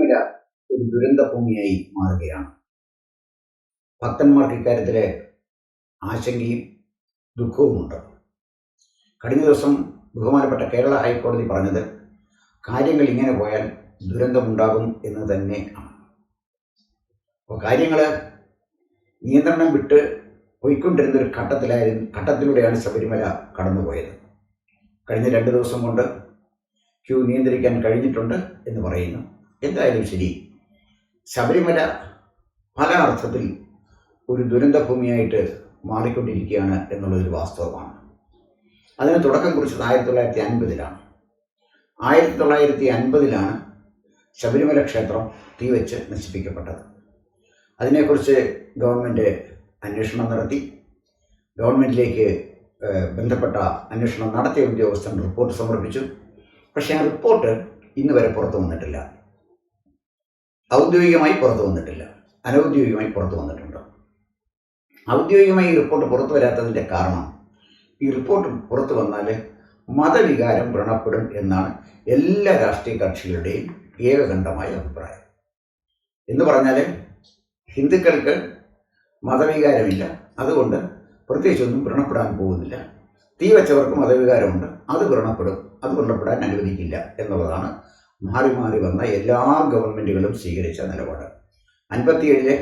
ശബരിമല ഒരു ദുരന്ത ഭൂമിയായി മാറുകയാണ്. ഭക്തന്മാർക്ക് ഇക്കാര്യത്തിലെ ആശങ്കയും ദുഃഖവുമുണ്ട്. കഴിഞ്ഞ ദിവസം ബഹുമാനപ്പെട്ട കേരള ഹൈക്കോടതി പറഞ്ഞത് കാര്യങ്ങൾ ഇങ്ങനെ പോയാൽ ദുരന്തമുണ്ടാകും എന്ന് തന്നെ ആണ്. അപ്പോൾ കാര്യങ്ങൾ നിയന്ത്രണം വിട്ട് പോയിക്കൊണ്ടിരുന്ന ഒരു ഘട്ടത്തിലായിരുന്നു ഘട്ടത്തിലൂടെയാണ് ശബരിമല കടന്നുപോയത്. കഴിഞ്ഞ രണ്ട് ദിവസം കൊണ്ട് ക്യൂ നിയന്ത്രിക്കാൻ കഴിഞ്ഞിട്ടുണ്ട് എന്ന് പറയുന്നു. എന്തായാലും ശരി. ശബരിമല പല അർത്ഥത്തിൽ ഒരു ദുരന്തഭൂമിയായിട്ട് മാറിക്കൊണ്ടിരിക്കുകയാണ് എന്നുള്ളതൊരു വാസ്തവമാണ്. അതിന് തുടക്കം കുറിച്ചത് ആയിരത്തി തൊള്ളായിരത്തി അൻപതിലാണ് ആയിരത്തി തൊള്ളായിരത്തി അൻപതിലാണ് ശബരിമല ക്ഷേത്രം തീവച്ച് നശിപ്പിക്കപ്പെട്ടത്. അതിനെക്കുറിച്ച് ഗവൺമെന്റ് അന്വേഷണം നടത്തി. ഗവൺമെന്റിലേക്ക് ബന്ധപ്പെട്ട അന്വേഷണം നടത്തിയ ഉദ്യോഗസ്ഥൻ റിപ്പോർട്ട് സമർപ്പിച്ചു. പക്ഷേ ആ റിപ്പോർട്ട് ഇന്ന് വരെ പുറത്തു വന്നിട്ടില്ല. ഔദ്യോഗികമായി പുറത്തു വന്നിട്ടില്ല. അനൗദ്യോഗികമായി പുറത്തു വന്നിട്ടുണ്ട്. ഔദ്യോഗികമായി ഈ റിപ്പോർട്ട് പുറത്തു വരാത്തതിന്റെ കാരണം ഈ റിപ്പോർട്ട് പുറത്തു വന്നാൽ മതവികാരം വ്രണപ്പെടും എന്നാണ് എല്ലാ രാഷ്ട്രീയ കക്ഷികളുടെയും ഏകകണ്ഠമായ അഭിപ്രായം. എന്ന് പറഞ്ഞാൽ ഹിന്ദുക്കൾക്ക് മതവികാരമില്ല. അതുകൊണ്ട് പ്രത്യേകിച്ചൊന്നും വ്രണപ്പെടാൻ പോകുന്നില്ല. തീ വെച്ചവർക്ക് മതവികാരമുണ്ട്. അത് വ്രണപ്പെടും. അത് വ്രണപ്പെടാൻ അനുവദിക്കില്ല എന്നുള്ളതാണ് മാറി മാറി വന്ന എല്ലാ ഗവൺമെന്റുകളും സ്വീകരിച്ച നിലപാട്. അൻപത്തിയേഴിലെ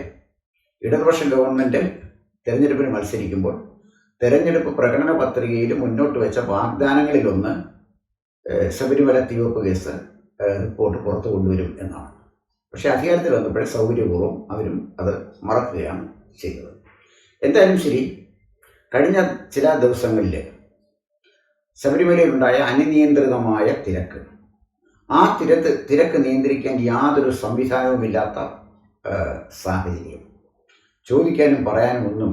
ഇടതുപക്ഷ ഗവൺമെന്റ് തെരഞ്ഞെടുപ്പിന് മത്സരിക്കുമ്പോൾ തെരഞ്ഞെടുപ്പ് പ്രകടന പത്രികയിൽ മുന്നോട്ട് വെച്ച വാഗ്ദാനങ്ങളിലൊന്ന് ശബരിമല തീവപ്പ് കേസ് റിപ്പോർട്ട് പുറത്തു കൊണ്ടുവരും എന്നാണ്. പക്ഷേ അധികാരത്തിൽ വന്നപ്പോഴേ സൗകര്യപൂർവം അവരും അത് മറക്കുകയാണ് ചെയ്തത്. എന്തായാലും ശരി കഴിഞ്ഞ ചില ദിവസങ്ങളിൽ ശബരിമലയിലുണ്ടായ അനിയന്ത്രിതമായ തിരക്ക് ആ തിരക്ക് തിരക്ക് നിയന്ത്രിക്കാൻ യാതൊരു സംവിധാനവുമില്ലാത്ത സാഹചര്യം. ചോദിക്കാനും പറയാനും ഒന്നും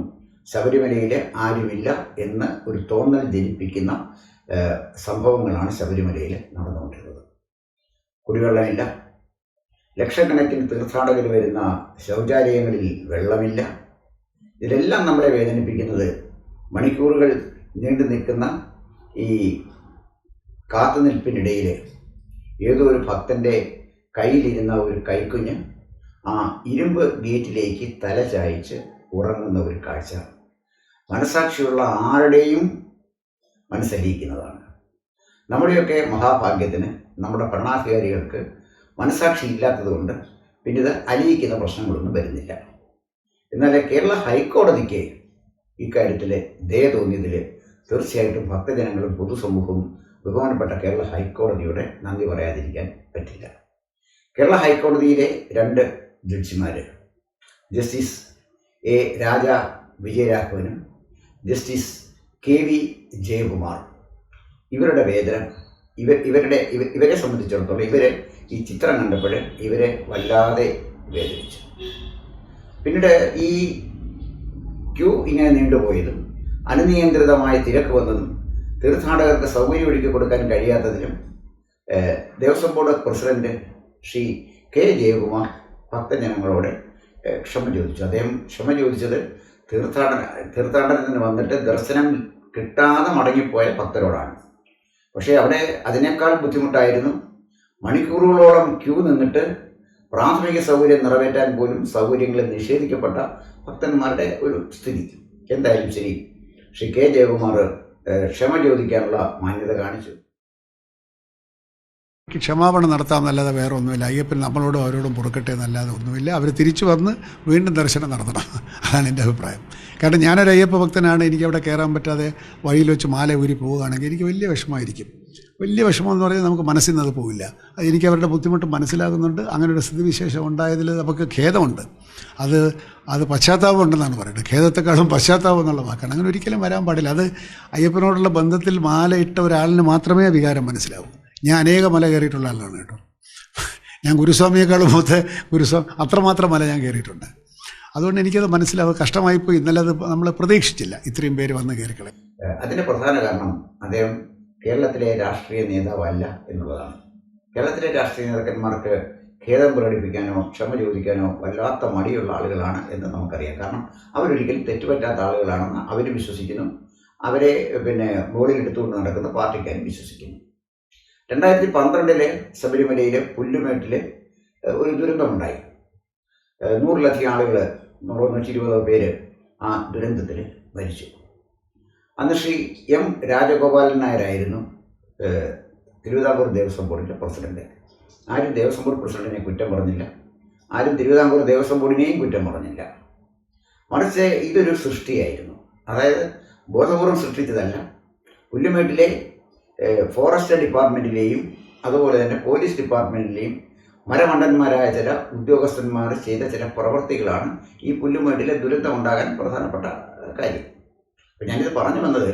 ശബരിമലയിൽ ആരുമില്ല എന്ന് ഒരു തോന്നൽ ജനിപ്പിക്കുന്ന സംഭവങ്ങളാണ് ശബരിമലയിൽ നടന്നുകൊണ്ടിരുന്നത്. കുടിവെള്ളമില്ല. ലക്ഷക്കണക്കിന് തീർത്ഥാടകർ വരുന്ന ശൗചാലയങ്ങളിൽ വെള്ളമില്ല. ഇതിലെല്ലാം നമ്മളെ വേദനിപ്പിക്കുന്നത് മണിക്കൂറുകൾ നീണ്ടു നിൽക്കുന്ന ഈ കാത്തുനിൽപ്പിനിടയിൽ ഏതോ ഒരു ഭക്തന്റെ കയ്യിലിരുന്ന ഒരു കൈക്കുഞ്ഞ് ആ ഇരുമ്പ് ഗേറ്റിലേക്ക് തല ചായച്ച് ഉറങ്ങുന്ന ഒരു കാഴ്ച. മനസാക്ഷിയുള്ള ആരുടെയും മനസ്സലിയിക്കുന്നതാണ്. നമ്മുടെയൊക്കെ മഹാഭാഗ്യത്തിന് നമ്മുടെ ഭരണാധികാരികൾക്ക് മനസാക്ഷി ഇല്ലാത്തതുകൊണ്ട് പിന്നെ ഇത് അലിയിക്കുന്ന പ്രശ്നങ്ങളൊന്നും വരുന്നില്ല. എന്നാൽ കേരള ഹൈക്കോടതിക്ക് ഇക്കാര്യത്തിൽ ദയ തോന്നിയതിൽ തീർച്ചയായിട്ടും ഭക്തജനങ്ങളും പൊതുസമൂഹവും ബഹുമാനപ്പെട്ട കേരള ഹൈക്കോടതിയുടെ നന്ദി പറയാതിരിക്കാൻ പറ്റില്ല. കേരള ഹൈക്കോടതിയിലെ രണ്ട് ജഡ്ജിമാർ ജസ്റ്റിസ് എ രാജ വിജയരാഘവനും ജസ്റ്റിസ് കെ വി ജയകുമാർ ഇവരുടെ വേതനം ഇവർ ഇവരുടെ ഇവ- ഇവരെ സംബന്ധിച്ചിടത്തോളം ഇവരെ ഈ ചിത്രം കണ്ടപ്പോൾ ഇവരെ വല്ലാതെ വേദനിച്ചു. പിന്നീട് ഈ ക്യൂ ഇങ്ങനെ നീണ്ടുപോയതും അനിയന്ത്രിതമായ തിരക്ക് വന്നതും തീർത്ഥാടകർക്ക് സൗകര്യം ഒരുക്കി കൊടുക്കാൻ കഴിയാത്തതിനും Devaswom board president Shri K Jayakumar ഭക്തജനങ്ങളോട് ക്ഷമ ചോദിച്ചു. അദ്ദേഹം ക്ഷമ ചോദിച്ചത് തീർത്ഥാടന തീർത്ഥാടനത്തിന് വന്നിട്ട് ദർശനം കിട്ടാതെ മടങ്ങിപ്പോയ ഭക്തരോടാണ്. പക്ഷേ അവിടെ അതിനേക്കാൾ ബുദ്ധിമുട്ടായിരുന്നു മണിക്കൂറുകളോളം ക്യൂ നിന്നിട്ട് പ്രാഥമിക സൗകര്യം നിറവേറ്റാൻ പോലും സൗകര്യങ്ങൾ നിഷേധിക്കപ്പെട്ട ഭക്തന്മാരുടെ ഒരു സ്ഥിതി. എന്തായാലും ശരി ശ്രീ കെ ജയകുമാർ ക്ഷമ ചോദിക്കാനുള്ള മാന്യത കാണിച്ചു. ക്ഷമാപണം നടത്താമെന്നല്ലാതെ വേറെ ഒന്നുമില്ല അയ്യപ്പൻ നമ്മളോടും അവരോടും പൊറുക്കട്ടെ എന്നല്ലാതെ ഒന്നുമില്ല. അവർ തിരിച്ചു വന്ന് വീണ്ടും ദർശനം നടത്തണം. അതാണ് എന്റെ അഭിപ്രായം. കാരണം ഞാനൊരു അയ്യപ്പ ഭക്തനാണ്. എനിക്ക് അവിടെ കയറാൻ പറ്റാതെ വഴിയിൽ വെച്ച് മാല ഊരി പോവുകയാണെങ്കിൽ എനിക്ക് വലിയ വിഷമമായിരിക്കും. വലിയ വിഷമം എന്ന് പറഞ്ഞാൽ നമുക്ക് മനസ്സിൽ നിന്ന് അത് പോവില്ല എനിക്ക് അവരുടെ ബുദ്ധിമുട്ട് മനസ്സിലാകുന്നുണ്ട്. അങ്ങനെ ഒരു സ്ഥിതിവിശേഷം ഉണ്ടായതിൽ നമുക്ക് ഖേദമുണ്ട്. അത് അത് പശ്ചാത്താപം ഉണ്ടെന്നാണ് പറയുന്നത്. ഖേദത്തെക്കാളും പശ്ചാത്താപം എന്നുള്ള വാക്കാണ്. അങ്ങനെ ഒരിക്കലും വരാൻ പാടില്ല. അത് അയ്യപ്പനോടുള്ള ബന്ധത്തിൽ മാലയിട്ട ഒരാളിന് മാത്രമേ വികാരം മനസ്സിലാവൂ. ഞാൻ അനേക മല കയറിയിട്ടുള്ള ആളാണ് കേട്ടോ. ഞാൻ ഗുരുസ്വാമിയെക്കാളും മൂത്ത് ഗുരുസ്വാമി അത്രമാത്രം മല ഞാൻ കയറിയിട്ടുണ്ട്. അതുകൊണ്ട് എനിക്കത് മനസ്സിലാവും. കഷ്ടമായിപ്പോയി. ഇന്നലെ അത് നമ്മൾ പ്രതീക്ഷിച്ചില്ല. ഇത്രയും പേര് വന്ന് കയറിക്കളെ അതിന്റെ പ്രധാന കാരണം അദ്ദേഹം കേരളത്തിലെ രാഷ്ട്രീയ നേതാവല്ല എന്നുള്ളതാണ്. കേരളത്തിലെ രാഷ്ട്രീയ നേതാക്കന്മാർക്ക് ഖേദം പ്രകടിപ്പിക്കാനോ ക്ഷമ ചോദിക്കാനോ വല്ലാത്ത മടിയുള്ള ആളുകളാണ് എന്ന് നമുക്കറിയാം. കാരണം അവരൊരിക്കലും തെറ്റുപറ്റാത്ത ആളുകളാണെന്ന് അവർ വിശ്വസിക്കുന്നു. അവരെ പിന്നെ മുകളിൽ എടുത്തുകൊണ്ട് നടക്കുന്ന പാർട്ടിക്കാരും വിശ്വസിക്കുന്നു. രണ്ടായിരത്തി പന്ത്രണ്ടിലെ ശബരിമലയിലെ പുല്ലുമേട്ടിലെ ഒരു ദുരന്തമുണ്ടായി. നൂറിലധികം ആളുകൾ നൂറ് നൂറ്റി ഇരുപതോ പേര് ആ ദുരന്തത്തിൽ മരിച്ചു. അന്ന് ശ്രീ എം രാജഗോപാലൻ നായരായിരുന്നു തിരുവിതാംകൂർ ദേവസ്വം ബോർഡിന്റെ പ്രസിഡന്റ്. ആരും ദേവസ്വം ബോർഡ് പ്രസിഡന്റിനെ കുറ്റം പറഞ്ഞില്ല. ആരും തിരുവിതാംകൂർ ദേവസ്വം ബോർഡിനെയും കുറ്റം പറഞ്ഞില്ല. മറിച്ച് ഇതൊരു സൃഷ്ടിയായിരുന്നു. അതായത് ബോധപൂർവം സൃഷ്ടിച്ചതല്ല. പുല്ലുമേട്ടിലെ ഫോറസ്റ്റ് ഡിപ്പാർട്ട്മെന്റിലെയും അതുപോലെ തന്നെ പോലീസ് ഡിപ്പാർട്ട്മെന്റിലെയും മരമണ്ടന്മാരായ ചില ഉദ്യോഗസ്ഥന്മാർ ചെയ്ത ചില പ്രവർത്തികളാണ് ഈ പുല്ലുമേട്ടിലെ ദുരന്തമുണ്ടാകാൻ പ്രധാനപ്പെട്ട കാര്യം. അപ്പം ഞാനിത് പറഞ്ഞു വന്നത്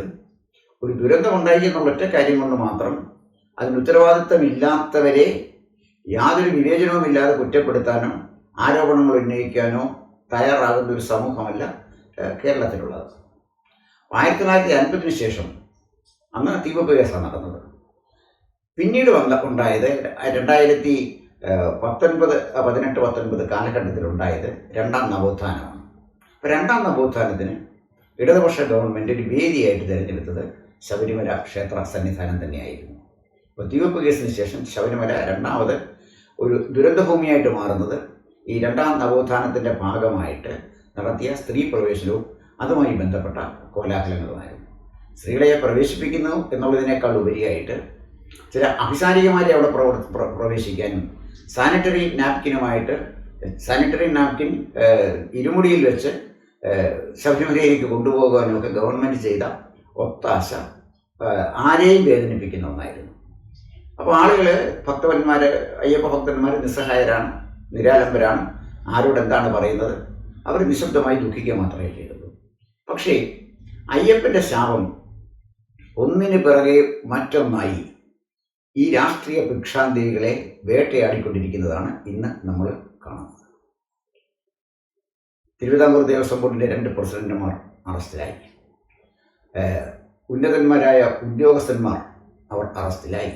ഒരു ദുരന്തമുണ്ടായി എന്നുള്ള ഒറ്റ കാര്യം കൊണ്ട് മാത്രം അതിന് ഉത്തരവാദിത്തമില്ലാത്തവരെ യാതൊരു വിവേചനവുമില്ലാതെ കുറ്റപ്പെടുത്താനോ ആരോപണങ്ങൾ ഉന്നയിക്കാനോ തയ്യാറാകുന്ന ഒരു സമൂഹമല്ല കേരളത്തിലുള്ളത്. ആയിരത്തി തൊള്ളായിരത്തി അൻപതിന് ശേഷം അന്ന് തീവപ്പ് നടന്നത്. പിന്നീട് വന്ന ഉണ്ടായത് രണ്ടായിരത്തി പത്തൊൻപത് പതിനെട്ട് പത്തൊൻപത് കാലഘട്ടത്തിൽ ഉണ്ടായത് രണ്ടാം നവോത്ഥാനമാണ്. അപ്പോൾ രണ്ടാം നവോത്ഥാനത്തിന് ഇടതുപക്ഷ ഗവൺമെന്റ് ഒരു വേദിയായിട്ട് തിരഞ്ഞെടുത്തത് ശബരിമല ക്ഷേത്ര സന്നിധാനം തന്നെയായിരുന്നു. അപ്പോൾ തീവപ്പ് കേസിന് ശേഷം ശബരിമല രണ്ടാമത് ഒരു ദുരന്തഭൂമിയായിട്ട് മാറുന്നത് ഈ രണ്ടാം നവോത്ഥാനത്തിന്റെ ഭാഗമായിട്ട് നടത്തിയ സ്ത്രീ പ്രവേശനവും അതുമായി ബന്ധപ്പെട്ട കോലാഹലങ്ങളുമായിരുന്നു. സ്ത്രീകളെ പ്രവേശിപ്പിക്കുന്നു എന്നുള്ളതിനേക്കാൾ ഉപരിയായിട്ട് ചില അഭിസാരികമാരെ അവിടെ പ്രവേശിക്കാനും സാനിറ്ററി നാപ്കിനുമായിട്ട് സാനിറ്ററി നാപ്കിൻ ഇരുമുടിയിൽ വെച്ച് ശബരിമലയിലേക്ക് കൊണ്ടുപോകാനും ഒക്കെ ഗവൺമെന്റ് ചെയ്ത ഒത്താശ ആരെയും വേദനിപ്പിക്കുന്ന ഒന്നായിരുന്നു. അപ്പോൾ ആളുകൾ ഭക്തന്മാർ അയ്യപ്പ ഭക്തന്മാർ നിസ്സഹായരാണ് നിരാലംബരാണ് ആരോട് എന്താണ് പറയുന്നത്? അവർ നിശബ്ദമായി ദുഃഖിക്കുക മാത്രമേ ചെയ്തുള്ളൂ. പക്ഷേ അയ്യപ്പന്റെ ശാപം ഒന്നിനു പിറകെ മറ്റൊന്നായി ഈ രാഷ്ട്രീയ ഭിക്ഷാന്തികളെ വേട്ടയാടിക്കൊണ്ടിരിക്കുന്നതാണ് ഇന്ന് നമ്മൾ കാണുന്നത്. തിരുവിതാംകൂർ ദേവസ്വം ബോർഡിന്റെ രണ്ട് പ്രസിഡന്റുമാർ അറസ്റ്റിലായി. ഉന്നതന്മാരായ ഉദ്യോഗസ്ഥന്മാർ അവർ അറസ്റ്റിലായി.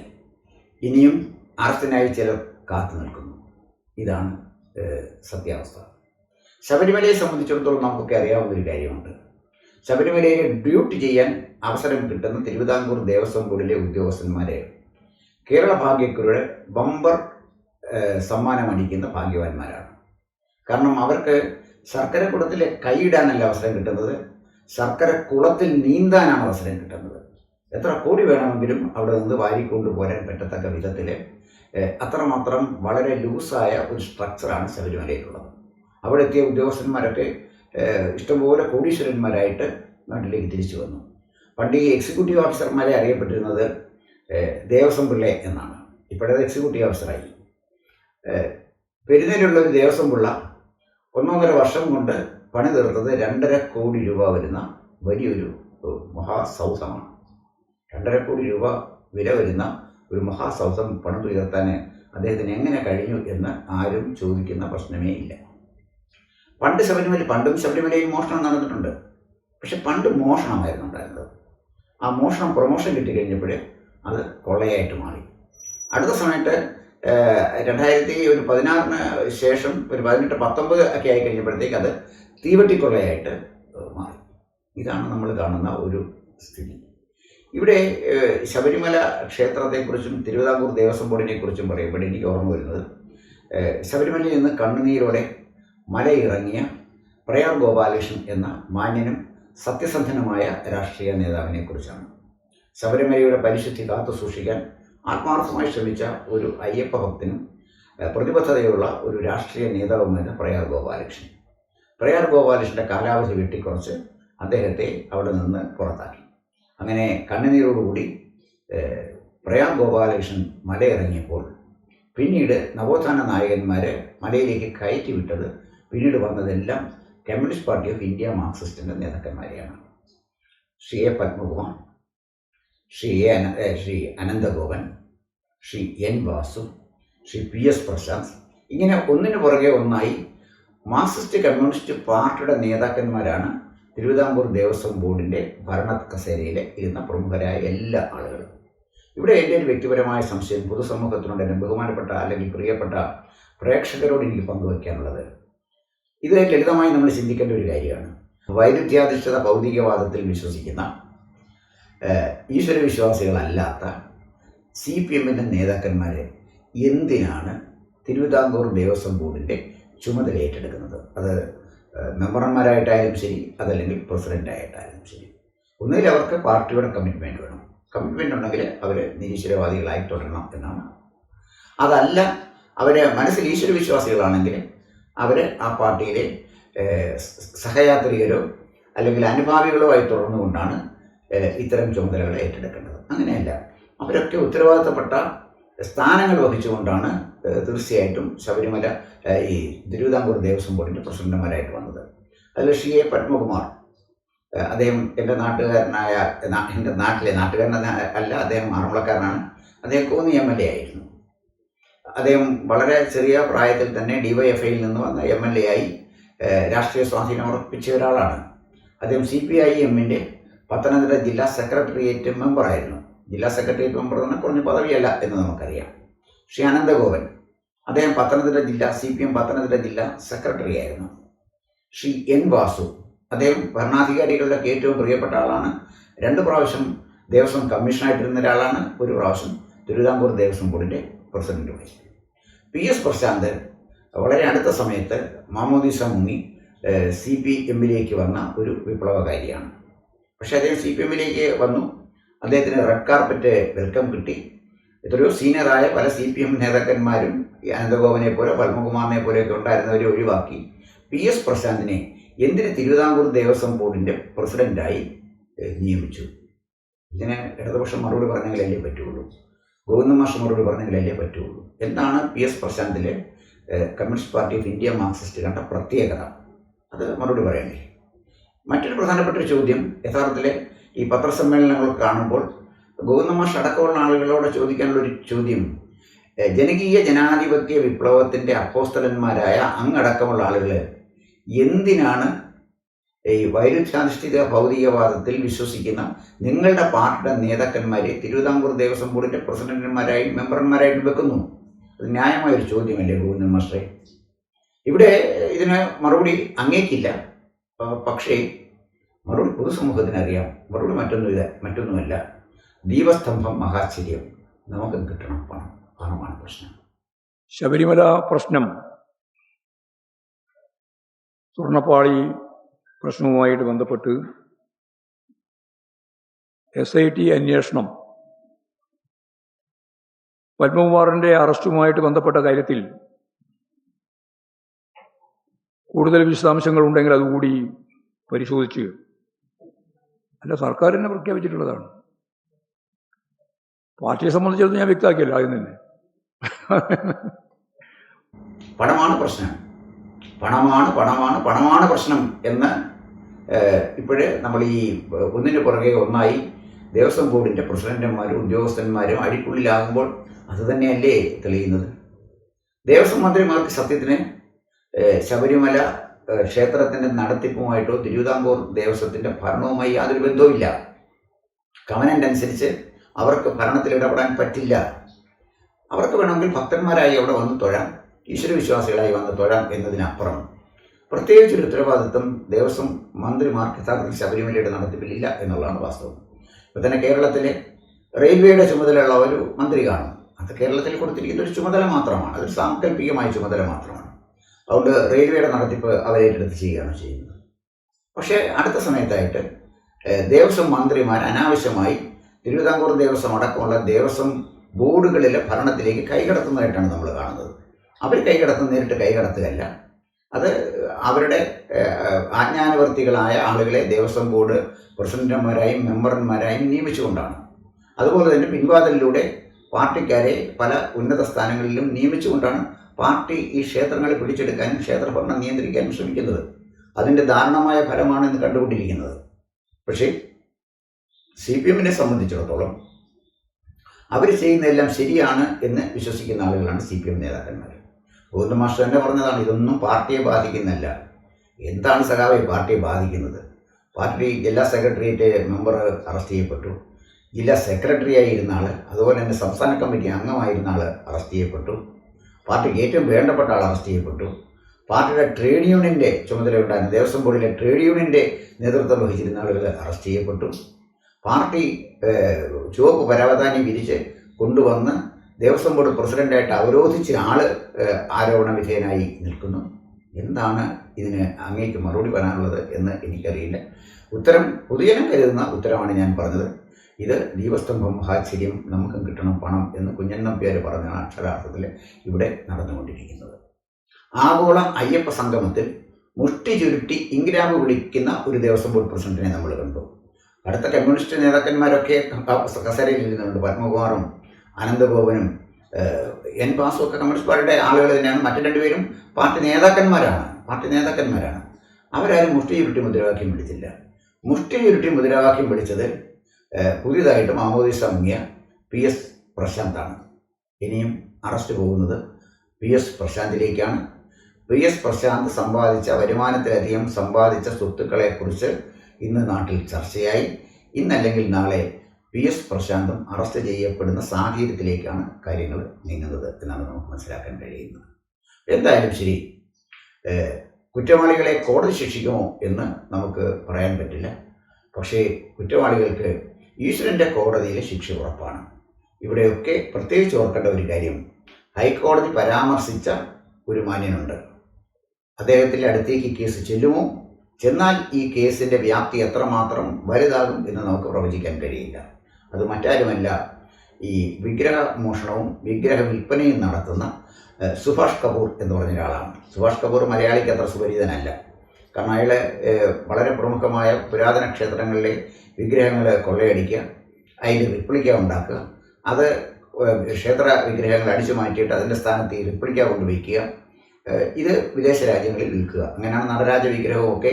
ഇനിയും അറസ്റ്റിനായി ചിലർ കാത്തു നിൽക്കുന്നു. ഇതാണ് സത്യാവസ്ഥ. ശബരിമലയെ സംബന്ധിച്ചിടത്തോളം നമുക്കൊക്കെ അറിയാവുന്ന ഒരു കാര്യമുണ്ട്. ശബരിമലയിൽ ഡ്യൂട്ടി ചെയ്യാൻ അവസരം കിട്ടുന്ന തിരുവിതാംകൂർ ദേവസ്വം ബോർഡിലെ ഉദ്യോഗസ്ഥന്മാരെ കേരള ഭാഗ്യക്കുരുടെ ബമ്പർ സമ്മാനം അടിക്കുന്ന ഭാഗ്യവാന്മാരാണ്. കാരണം അവർക്ക് ശർക്കര കുളത്തിൽ കൈയിടാനല്ല അവസരം കിട്ടുന്നത്. ശർക്കര കുളത്തിൽ നീന്താനാണ് അവസരം കിട്ടുന്നത്. എത്ര കോടി വേണമെങ്കിലും അവിടെ നിന്ന് വാരിക്കൊണ്ട് പോരാൻ പറ്റത്തക്ക വിധത്തിൽ അത്രമാത്രം വളരെ ലൂസായ ഒരു സ്ട്രക്ചറാണ് ശബരിമലയിലുള്ളത്. അവിടെ എത്തിയ ഉദ്യോഗസ്ഥന്മാരൊക്കെ ഇഷ്ടംപോലെ കോടീശ്വരന്മാരായിട്ട് നാട്ടിലേക്ക് തിരിച്ചു വന്നു. പണ്ട് ഈ എക്സിക്യൂട്ടീവ് ഓഫീസർമാരെ അറിയപ്പെട്ടിരുന്നത് ദേവസ്വം പിള്ള എന്നാണ്. ഇപ്പോഴത് എക്സിക്യൂട്ടീവ് ഓഫീസറായി പെരുന്നേലുള്ള ഒരു ദേവസ്വം പിള്ള ഒന്നൊന്നര വർഷം കൊണ്ട് പണി തീർത്തത് രണ്ടര കോടി രൂപ വരുന്ന വലിയൊരു മഹാസൗസമാണ്. രണ്ടര കോടി രൂപ വില വരുന്ന ഒരു മഹാസൗധം പണിതുയർത്താൻ അദ്ദേഹത്തിന് എങ്ങനെ കഴിഞ്ഞു എന്ന് ആരും ചോദിക്കുന്ന പ്രശ്നമേ ഇല്ല. പണ്ട് ശബരിമല പണ്ടും ശബരിമലയിൽ മോഷണം നടന്നിട്ടുണ്ട്. പക്ഷെ പണ്ട് മോഷണമായിരുന്നു ഉണ്ടായിരുന്നത്. ആ മോഷണം പ്രൊമോഷൻ കിട്ടിക്കഴിഞ്ഞപ്പോഴേ അത് കൊള്ളയായിട്ട് മാറി. അടുത്ത സമയത്ത് രണ്ടായിരത്തി ഒരു പതിനാറിന് ശേഷം ഒരു പതിനെട്ട് പത്തൊമ്പത് ഒക്കെ ആയി കഴിഞ്ഞപ്പോഴത്തേക്ക് അത് തീവട്ടിക്കൊള്ളയായിട്ട് മാറി. ഇതാണ് നമ്മൾ കാണുന്ന ഒരു സ്ഥിതി. ഇവിടെ ശബരിമല ക്ഷേത്രത്തെക്കുറിച്ചും തിരുവിതാംകൂർ ദേവസ്വം ബോർഡിനെ കുറിച്ചും പറയുമ്പോൾ എനിക്ക് ഓർമ്മ വരുന്നത് ശബരിമലയിൽ നിന്ന് കണ്ണുനീരോടെ മലയിറങ്ങിയ പ്രയാർ ഗോപാലകൃഷ്ണൻ എന്ന മാന്യനും സത്യസന്ധനുമായ രാഷ്ട്രീയ നേതാവിനെക്കുറിച്ചാണ്. ശബരിമലയുടെ പരിശുദ്ധി കാത്തു സൂക്ഷിക്കാൻ ആത്മാർത്ഥമായി ശ്രമിച്ച ഒരു അയ്യപ്പ ഭക്തനും പ്രതിബദ്ധതയുള്ള ഒരു രാഷ്ട്രീയ നേതാവുമാണ് പ്രയാർ ഗോപാലകൃഷ്ണൻ. പ്രയാർ ഗോപാലകൃഷ്ണന്റെ കാലാവധി വെട്ടിക്കുറച്ച് അദ്ദേഹത്തെ അവിടെ നിന്ന് പുറത്താക്കി. അങ്ങനെ കണ്ണുനീരോടുകൂടി പ്രയാർ ഗോപാലകൃഷ്ണൻ മലയിറങ്ങിയപ്പോൾ പിന്നീട് നവോത്ഥാന നായകന്മാരെ മലയിലേക്ക് കയറ്റി വിട്ടത് പിന്നീട് വന്നതെല്ലാം കമ്മ്യൂണിസ്റ്റ് പാർട്ടി ഓഫ് ഇന്ത്യ മാർക്സിസ്റ്റിന്റെ നേതാക്കന്മാരെയാണ്. Shri A Padmakumar Shri A Shri Ananthagopan Shri N Vasu Shri P S Prashanth ഇങ്ങനെ ഒന്നിനു പുറകെ ഒന്നായി മാർക്സിസ്റ്റ് കമ്മ്യൂണിസ്റ്റ് പാർട്ടിയുടെ നേതാക്കന്മാരാണ് തിരുവിതാംകൂർ ദേവസ്വം ബോർഡിന്റെ ഭരണ കസേരയിലെ ഇരുന്ന പ്രമുഖരായ എല്ലാ ആളുകളും. ഇവിടെ എന്റെ ഒരു വ്യക്തിപരമായ സംശയം പൊതുസമൂഹത്തിനോട് എന്റെ ബഹുമാനപ്പെട്ട അല്ലെങ്കിൽ പ്രിയപ്പെട്ട പ്രേക്ഷകരോട് എനിക്ക് പങ്കുവയ്ക്കാനുള്ളത്. ഇത് ലളിതമായി നമ്മൾ ചിന്തിക്കേണ്ട ഒരു കാര്യമാണ്. വൈരുദ്ധ്യാധിഷ്ഠിത ഭൗതികവാദത്തിൽ വിശ്വസിക്കുന്ന ഈശ്വരവിശ്വാസികളല്ലാത്ത സി പി എമ്മിന്റെ നേതാക്കന്മാരെ എന്തിനാണ് തിരുവിതാംകൂർ ദേവസ്വം ബോർഡിന്റെ ചുമതല ഏറ്റെടുക്കുന്നത്? അത് മെമ്പർമാരായിട്ടായാലും ശരി അതല്ലെങ്കിൽ പ്രസിഡന്റായിട്ടായാലും ശരി. ഒന്നുകിൽ അവർക്ക് പാർട്ടിയുടെ കമ്മിറ്റ്മെന്റ് വേണം. കമ്മിറ്റ്മെന്റ് ഉണ്ടെങ്കിൽ അവർ നിരീശ്വരവാദികളായി തുടരണം എന്നാണ്. അതല്ല അവരെ മനസ്സിൽ ഈശ്വര വിശ്വാസികളാണെങ്കിൽ അവർ ആ പാർട്ടിയിലെ സഹയാത്രികരോ അല്ലെങ്കിൽ അനുഭാവികളോ ആയി തുടർന്നുകൊണ്ടാണ് ഇത്തരം ചുമതലകൾ ഏറ്റെടുക്കേണ്ടത്. അങ്ങനെയല്ല. അവരൊക്കെ ഉത്തരവാദിത്തപ്പെട്ട സ്ഥാനങ്ങൾ വഹിച്ചുകൊണ്ടാണ് തീർച്ചയായിട്ടും ശബരിമല ഈ തിരുവിതാംകൂർ ദേവസ്വം ബോർഡിന്റെ പ്രസിഡന്റുമാരായിട്ട് വന്നത്. അതിൽ ഷി എ പത്മകുമാർ അദ്ദേഹം എന്റെ നാട്ടുകാരനായ എന്റെ നാട്ടിലെ നാട്ടുകാരൻ അല്ല അദ്ദേഹം ആറന്മുളക്കാരനാണ്. അദ്ദേഹം കോന്നി എം എൽ എ ആയിരുന്നു. അദ്ദേഹം വളരെ ചെറിയ പ്രായത്തിൽ തന്നെ ഡിവൈഎഫ്ഐയിൽ നിന്ന് വന്ന എം എൽ എ ആയി രാഷ്ട്രീയ സ്വാധീനം ഉറപ്പിച്ച ഒരാളാണ്. അദ്ദേഹം സി പി ഐ എമ്മിന്റെ പത്തനംതിട്ട ജില്ലാ സെക്രട്ടേറിയറ്റ് മെമ്പറായിരുന്നു ജില്ലാ സെക്രട്ടേറിയറ്റ് മെമ്പർ എന്ന് കുറഞ്ഞ പദവിയല്ല എന്ന് നമുക്കറിയാം. ശ്രീ അനന്തഗോപൻ അദ്ദേഹം പത്തനംതിട്ട ജില്ലാ സി പി എം പത്തനംതിട്ട ജില്ലാ സെക്രട്ടറി ആയിരുന്നു. ശ്രീ എൻ വാസു അദ്ദേഹം ഭരണാധികാരികളുടെ ഏറ്റവും പ്രിയപ്പെട്ട ആളാണ്. രണ്ട് പ്രാവശ്യം ദേവസ്വം കമ്മീഷനായിട്ടിരുന്ന ഒരാളാണ്. ഒരു പ്രാവശ്യം തിരുവിതാംകൂർ ദേവസ്വം ബോർഡിന്റെ പ്രസിഡന്റുമായി പി എസ് പ്രശാന്ത് വളരെ അടുത്ത സമയത്ത് മാമോദീസ മുങ്ങി സി പി എമ്മിലേക്ക് വന്ന ഒരു വിപ്ലവകാരിയാണ്. പക്ഷേ അദ്ദേഹം സി പി എമ്മിലേക്ക് വന്നു. അദ്ദേഹത്തിന് റെഡ് കാർപ്പറ്റ് വെൽക്കം കിട്ടി. എത്രയോ സീനിയറായ പല സി പി എം നേതാക്കന്മാരും ഈ അനന്തഗോപനെ പോലെ പത്മകുമാറിനെ പോലെയൊക്കെ ഉണ്ടായിരുന്നവരെ ഒഴിവാക്കി. പി എസ് പ്രശാന്തിനെ എന്തിന് തിരുവിതാംകൂർ ദേവസ്വം ബോർഡിന്റെ പ്രസിഡന്റായി നിയമിച്ചു? ഇതിന് ഇടതുപക്ഷം മറുപടി പറഞ്ഞെങ്കിലല്ലേ പറ്റുള്ളൂ. ഗോവിന്ദ മാഷ് മറുപടി പറഞ്ഞെങ്കിലല്ലേ പറ്റുള്ളൂ. എന്താണ് P S പ്രശാന്തിലെ communist party of India Marxist കണ്ട പ്രത്യേകത? അത് മറുപടി പറയണ്ടേ മറ്റൊരു പ്രധാനപ്പെട്ട ഒരു ചോദ്യം യഥാർത്ഥത്തിൽ ഈ പത്രസമ്മേളനങ്ങൾ കാണുമ്പോൾ ഗോവിന്ദമാഷ് അടക്കമുള്ള ആളുകളോട് ചോദിക്കാനുള്ള ഒരു ചോദ്യം. ജനകീയ ജനാധിപത്യ വിപ്ലവത്തിന്റെ അപ്പോസ്തലന്മാരായ അങ്ങടക്കമുള്ള ആളുകൾ എന്തിനാണ് ഈ വൈരുദ്ധ്യാധിഷ്ഠിത ഭൗതികവാദത്തിൽ വിശ്വസിക്കുന്ന നിങ്ങളുടെ പാർട്ടിയുടെ നേതാക്കന്മാരെ തിരുവിതാംകൂർ ദേവസ്വം ബോർഡിന്റെ പ്രസിഡന്റന്മാരായും മെമ്പർമാരായിട്ടും വെക്കുന്നു? അത് ന്യായമായൊരു ചോദ്യമല്ലേ ഗോവിന്ദൻ മാസ്റ്ററെ? ഇവിടെ ഇതിന് മറുപടി അങ്ങേക്കില്ല. പക്ഷേ മറുപടി പൊതുസമൂഹത്തിന് അറിയാം. മറുപടി മറ്റൊന്നുമില്ല മറ്റൊന്നുമല്ല. ദീപസ്തംഭം മഹാശ്ചര്യം. നമുക്ക് കിട്ടണം പണം. പണമാണ് പ്രശ്നം. ശബരിമല പ്രശ്നം. സ്വർണപ്പാളി പ്രശ്നവുമായിട്ട് ബന്ധപ്പെട്ട് എസ് ഐ ടി അന്വേഷണം. പത്മകുമാറിന്റെ അറസ്റ്റുമായിട്ട് ബന്ധപ്പെട്ട കാര്യത്തിൽ കൂടുതൽ വിശദാംശങ്ങൾ ഉണ്ടെങ്കിൽ അതുകൂടി പരിശോധിച്ച്. അല്ല സർക്കാർ തന്നെ പ്രഖ്യാപിച്ചിട്ടുള്ളതാണ്. പാർട്ടിയെ സംബന്ധിച്ചിടത്തോളം ഞാൻ വ്യക്തമാക്കിയല്ല ആദ്യം തന്നെ. പണമാണ് പ്രശ്നം. പണമാണ് പണമാണ് പണമാണ് പ്രശ്നം എന്ന് ഇപ്പോഴേ നമ്മൾ ഈ ഒന്നിന് പുറകെ ഒന്നായി ദേവസ്വം ബോർഡിന്റെ പ്രസിഡന്റുമാരും ഉദ്യോഗസ്ഥന്മാരും അടിക്കുള്ളിലാകുമ്പോൾ അത് തന്നെയല്ലേ തെളിയുന്നത്? ദേവസ്വം മന്ത്രിമാർക്ക് സത്യത്തിന് ശബരിമല ക്ഷേത്രത്തിന്റെ നടത്തിപ്പുമായിട്ടോ തിരുവിതാംകൂർ ദേവസ്വത്തിന്റെ ഭരണവുമായി യാതൊരു ബന്ധവുമില്ല. കവനന്റ് അനുസരിച്ച് അവർക്ക് ഭരണത്തിൽ ഇടപെടാൻ പറ്റില്ല. അവർക്ക് വേണമെങ്കിൽ ഭക്തന്മാരായി അവിടെ വന്ന് തൊഴാം ഈശ്വരവിശ്വാസികളായി വന്ന് തൊഴാം എന്നതിനപ്പുറം. പ്രത്യേകിച്ചൊരു ഉത്തരവാദിത്വം ദേവസ്വം മന്ത്രിമാർക്ക് യഥാർത്ഥത്തിൽ ശബരിമലയുടെ നടത്തിപ്പിലില്ല എന്നുള്ളതാണ് വാസ്തവം. ഇപ്പം തന്നെ കേരളത്തിലെ റെയിൽവേയുടെ ചുമതലയുള്ള ഒരു മന്ത്രി കാണും. അത് കേരളത്തിൽ കൊടുത്തിരിക്കുന്ന ഒരു ചുമതല മാത്രമാണ്. അതൊരു സാങ്കല്പികമായ ചുമതല മാത്രമാണ്. അതുകൊണ്ട് റെയിൽവേയുടെ നടത്തിപ്പ് അവരേറ്റെടുത്ത് ചെയ്യുകയാണ് ചെയ്യുന്നത്. പക്ഷേ അടുത്ത സമയത്തായിട്ട് ദേവസ്വം മന്ത്രിമാർ അനാവശ്യമായി തിരുവിതാംകൂർ ദേവസ്വം അടക്കമുള്ള ദേവസ്വം ബോർഡുകളിലെ ഭരണത്തിലേക്ക് കൈകടത്തുന്നതായിട്ടാണ് നമ്മൾ കാണുന്നത്. അവർ കൈകടത്തുന്ന നേരിട്ട് കൈകടത്തുകയല്ല. അത് അവരുടെ ആജ്ഞാനവർത്തികളായ ആളുകളെ ദേവസ്വം ബോർഡ് പ്രസിഡന്റുമാരായും മെമ്പർമാരായും നിയമിച്ചുകൊണ്ടാണ്. അതുപോലെ തന്നെ പിൻവാതിലിലൂടെ പാർട്ടിക്കാരെ പല ഉന്നത സ്ഥാനങ്ങളിലും നിയമിച്ചുകൊണ്ടാണ് പാർട്ടി ഈ ക്ഷേത്രങ്ങളെ പിടിച്ചെടുക്കാനും ക്ഷേത്രഭരണം നിയന്ത്രിക്കാനും ശ്രമിക്കുന്നത് അതിന്റെ ദാരുണമായ ഫലമാണ് ഇന്ന് കണ്ടുകൊണ്ടിരിക്കുന്നത്. പക്ഷേ സി പി എമ്മിനെ സംബന്ധിച്ചിടത്തോളം അവർ ചെയ്യുന്നതെല്ലാം ശരിയാണ് എന്ന് വിശ്വസിക്കുന്ന ആളുകളാണ് സി പി എം നേതാക്കന്മാർ. ഗോവിന്ദ മാസ്റ്റർ തന്നെ പറഞ്ഞതാണ് ഇതൊന്നും പാർട്ടിയെ ബാധിക്കുന്നല്ല എന്താണ് സഖാവെ പാർട്ടിയെ ബാധിക്കുന്നത്? പാർട്ടി ജില്ലാ സെക്രട്ടേറിയറ്റ് മെമ്പർ അറസ്റ്റ് ചെയ്യപ്പെട്ടു. ജില്ലാ സെക്രട്ടറിയായിരുന്ന ആൾ അതുപോലെ തന്നെ സംസ്ഥാന കമ്മിറ്റി അംഗമായിരുന്ന ആൾ അറസ്റ്റ് ചെയ്യപ്പെട്ടു. പാർട്ടിക്ക് ഏറ്റവും വേണ്ടപ്പെട്ട ആൾ അറസ്റ്റ് ചെയ്യപ്പെട്ടു പാർട്ടിയുടെ ട്രേഡ് യൂണിയന്റെ ചുമതലയുണ്ടായിരുന്ന. ദേവസ്വം ബോർഡിലെ ട്രേഡ് യൂണിയന്റെ നേതൃത്വം വഹിച്ചിരുന്ന ആളുകൾ അറസ്റ്റ് ചെയ്യപ്പെട്ടു. പാർട്ടി ചുവപ്പ് പരവതാനി വിരിച്ച് കൊണ്ടുവന്ന് ദേവസ്വം ബോർഡ് പ്രസിഡന്റായിട്ട് അവരോധിച്ച ഏഹ്, ആരോപണ വിധേയനായി നിൽക്കുന്നു. എന്താണ് ഇതിന് അങ്ങേക്ക് മറുപടി പറയാനുള്ളത് എന്ന് എനിക്കറിയില്ല. ഉത്തരം പൊതുജനം കരുതുന്ന ഉത്തരമാണ് ഞാൻ പറഞ്ഞത്. ഇത് ദീപസ്തംഭം മഹാചര്യം നമുക്കും കിട്ടണം പണം എന്ന് കുഞ്ഞൻ നമ്പ്യാർ പറഞ്ഞ അക്ഷരാർത്ഥത്തിൽ ഇവിടെ നടന്നുകൊണ്ടിരിക്കുന്നത്. ആഗോള അയ്യപ്പ സംഗമത്തിൽ മുഷ്ടി ചുരുട്ടി ഇംഗ്രാമ് വിളിക്കുന്ന ഒരു ദേവസ്വം ബോർഡ് പ്രസിഡന്റിനെ നമ്മൾ കണ്ടു. അടുത്ത കമ്മ്യൂണിസ്റ്റ് നേതാക്കന്മാരൊക്കെ കസേരയിൽ ഇരുന്നുണ്ട് പത്മകുമാറും അനന്തഗോപനും എൻ പാസും ഒക്കെ കമ്മ്യൂണിസ്റ്റ് പാർട്ടിയുടെ ആളുകൾ തന്നെയാണ്. മറ്റു രണ്ടുപേരും പാർട്ടി നേതാക്കന്മാരാണ് പാർട്ടി നേതാക്കന്മാരാണ്. അവരാരും മുഷ്ടി ചുരുട്ടി മുദ്രാവാക്യം വിളിച്ചില്ല. മുഷ്ടി ചുരുട്ടി മുദ്രാവാക്യം ഏഹ്, പുതിയതായിട്ട് മാമോദിസ മുങ്ങിയ പി എസ് പ്രശാന്താണ്. ഇനിയും അറസ്റ്റ് പോകുന്നത് പി എസ് പ്രശാന്തിലേക്കാണ്. പി എസ് പ്രശാന്ത് സമ്പാദിച്ച വരുമാനത്തിലധികം സമ്പാദിച്ച സ്വത്തുക്കളെക്കുറിച്ച് ഇന്ന് നാട്ടിൽ ചർച്ചയായി. ഇന്നല്ലെങ്കിൽ നാളെ പി എസ് പ്രശാന്തും അറസ്റ്റ് ചെയ്യപ്പെടുന്ന സാഹചര്യത്തിലേക്കാണ് കാര്യങ്ങൾ നീങ്ങുന്നത് എന്നാണ് നമുക്ക് മനസ്സിലാക്കാൻ കഴിയുന്നത്. എന്തായാലും ശരി കുറ്റവാളികളെ കോടതി ശിക്ഷിക്കുമോ എന്ന് നമുക്ക് പറയാൻ പറ്റില്ല. പക്ഷേ കുറ്റവാളികൾക്ക് ഈശ്വരന്റെ കോടതിയിലെ ശിക്ഷ ഉറപ്പാണ്. ഇവിടെയൊക്കെ പ്രത്യേകിച്ച് ഓർക്കേണ്ട ഒരു കാര്യം. ഹൈക്കോടതി പരാമർശിച്ച ഒരു മാന്യനുണ്ട്. അദ്ദേഹത്തിന്റെ അടുത്തേക്ക് കേസ് ചെല്ലുമോ? ചെന്നാൽ ഈ കേസിന്റെ വ്യാപ്തി എത്രമാത്രം വലുതാകും എന്ന് നമുക്ക് പ്രവചിക്കാൻ കഴിയില്ല. അത് മറ്റാരുമല്ല ഈ വിഗ്രഹ മോഷണവും വിഗ്രഹ വിൽപ്പനയും നടത്തുന്ന സുഭാഷ് കപൂർ എന്ന് പറഞ്ഞ ഒരാളാണ് സുഭാഷ് കപൂർ മലയാളിക്ക് അത്ര സുപരിചിതനല്ല. കാരണം അയാളെ വളരെ പ്രമുഖമായ പുരാതന ക്ഷേത്രങ്ങളിലെ വിഗ്രഹങ്ങൾ കൊള്ളയടിക്കുക അതിൽ റിപ്ലിക്ക ഉണ്ടാക്കുക. അത് ക്ഷേത്ര വിഗ്രഹങ്ങൾ അടിച്ചു മാറ്റിയിട്ട് അതിന്റെ സ്ഥാനത്ത് ഈ റിപ്ലിക്ക കൊണ്ട് വയ്ക്കുക ഇത് വിദേശ രാജ്യങ്ങളിൽ വിൽക്കുക. അങ്ങനെയാണ് നടരാജ വിഗ്രഹമൊക്കെ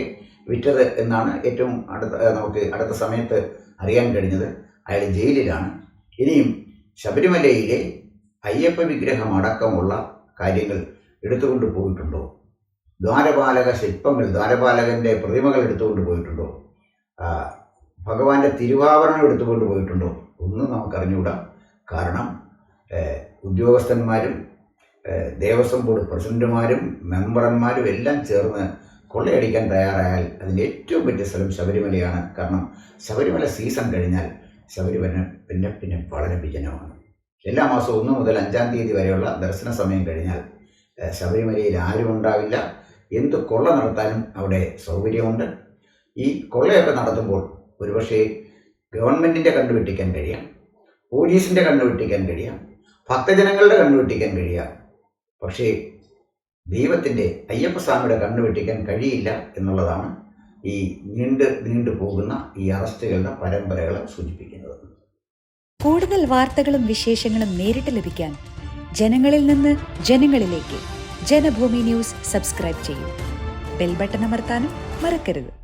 വിറ്റത് എന്നാണ് ഏറ്റവും അടുത്ത നമുക്ക് അടുത്ത സമയത്ത് അറിയാൻ കഴിഞ്ഞത്. അയാൾ ജയിലിലാണ്. ഇനിയും ശബരിമലയിലെ അയ്യപ്പ വിഗ്രഹമടക്കമുള്ള കാര്യങ്ങൾ എടുത്തുകൊണ്ട് പോയിട്ടുണ്ടോ? ദ്വാരപാലക ശില്പങ്ങൾ ദ്വാരപാലകന്റെ പ്രതിമകൾ എടുത്തുകൊണ്ട് പോയിട്ടുണ്ടോ? ഭഗവാന്റെ തിരുവാഭരണം എടുത്തുകൊണ്ട് പോയിട്ടുണ്ടോ? ഒന്നും നമുക്കറിഞ്ഞുകൂടാ കാരണം ഉദ്യോഗസ്ഥന്മാരും ദേവസ്വം ബോർഡ് പ്രസിഡന്റുമാരും മെമ്പർമാരും എല്ലാം ചേർന്ന് കൊള്ളയടിക്കാൻ തയ്യാറായാൽ അതിന്റെ ഏറ്റവും പറ്റിയ സ്ഥലം ശബരിമലയാണ്. കാരണം ശബരിമല സീസൺ കഴിഞ്ഞാൽ ശബരിമല പിന്നെ പിന്നെ വളരെ വിജനമാണ്. എല്ലാ മാസവും ഒന്ന് മുതൽ അഞ്ചാം തീയതി വരെയുള്ള ദർശന സമയം കഴിഞ്ഞാൽ ശബരിമലയിൽ ആരും ഉണ്ടാവില്ല. എന്ത് കൊള്ള നടത്താനും അവിടെ സൗകര്യമുണ്ട്. ഈ കൊള്ളയൊക്കെ നടത്തുമ്പോൾ ഒരുപക്ഷെ ഗവൺമെന്റിന്റെ കണ്ടുവെട്ടിക്കാൻ കഴിയാം പോലീസിന്റെ കണ്ടുവെട്ടിക്കാൻ കഴിയാം ഭക്തജനങ്ങളുടെ കണ്ടുവെട്ടിക്കാൻ കഴിയാം. പക്ഷേ ദൈവത്തിന്റെ അയ്യപ്പ സ്വാമിയുടെ കണ്ണുവെട്ടിക്കാൻ കഴിയില്ല എന്നുള്ളതാണ് ഈ നീണ്ട് നീണ്ടു പോകുന്ന ഈ അറസ്റ്റുകളുടെ പരമ്പരകളെ സൂചിപ്പിക്കുന്നത്. കൂടുതൽ വാർത്തകളും വിശേഷങ്ങളും നേരിട്ട് ലഭിക്കാൻ ജനങ്ങളിൽ നിന്ന് ജനങ്ങളിലേക്ക് ജനഭൂമി ന്യൂസ് സബ്സ്ക്രൈബ് ചെയ്യൂ. ബെൽ ബട്ടൺ അമർത്താനും മറക്കരുത്.